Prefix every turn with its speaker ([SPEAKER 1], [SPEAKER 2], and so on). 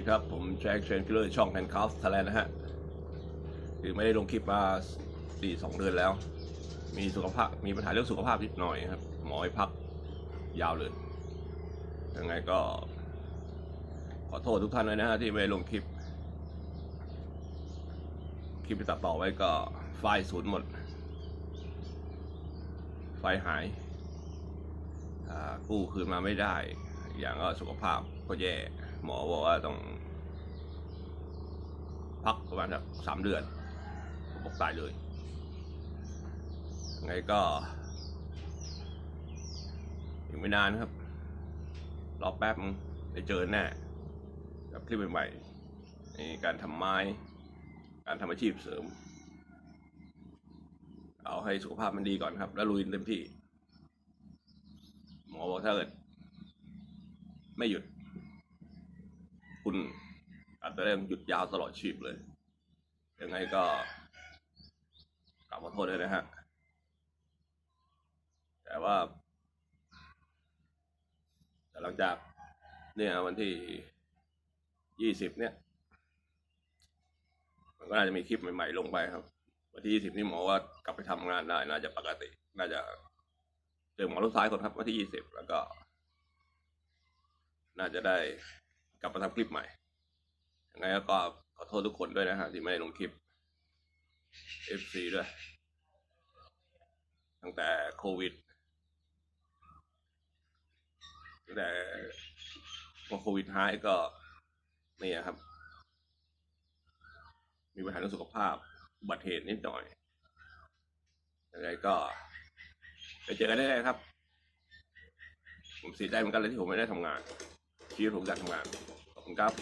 [SPEAKER 1] ดีครับ ผมแจ็คเชนคิลเลอร์ช่องแฮนด์คาฟทแลนด์นะฮะ คือไม่ได้ลงคลิปมาสี่สองเดือนแล้ว มีสุขภาพมีปัญหาเรื่องสุขภาพนิดหน่อยครับ หมอให้พักยาวเลยยังไงก็ ขอโทษทุกท่านเลยนะฮะที่ไม่ได้ลงคลิป คลิปที่ตัดต่อไว้ก็ไฟล์สูญหมด ไฟล์หายกู้คืนมาไม่ได้ อย่างก็สุขภาพก็แย่ หมอบอกว่าต้อง พักประมาณสักสามเดือนผมบอกตายเลยไงก็อีกไม่นานครับ รอแป๊บนึงได้เจอแน่กับคลิปใหม่ๆในการทำไม้ การทำอาชีพเสริม เอาให้สุขภาพมันดีก่อนครับ แล้วลุยเต็มที่ หมอบอกถ้าเกิด ไม่หยุด คุณอาจจะได้หยุดยาวตลอดชีพเลย ยังไงก็กลับขอโทษด้วยนะฮะ แต่ว่า แต่หลังจากเนี่ยวันที่ยี่สิบเนี่ย มันก็น่าจะมีคลิปใหม่ๆลงไปครับ วันที่ยี่สิบนี่หมอว่ากลับไปทำงานได้ น่าจะปกติ น่าจะเจอหมอรุ่นซ้ายก่อนครับวันที่ยี่สิบแล้วก็ น่าจะได้ กลับมาทำคลิปใหม่ยังไงก็ขอโทษทุกคนด้วยนะฮะที่ไม่ได้ลงคลิป FC ด้วย ตั้งแต่โควิด ตั้งแต่พอโควิดหายก็นี่ครับ มีปัญหาเรื่องสุขภาพอุบัติเหตุนิดหน่อยยังไงก็ไปเจอกันได้ครับ ผมเสียใจเหมือนกันเลยที่ผมไม่ได้ทำงานชีวิตผมอยากทำงาน ครับ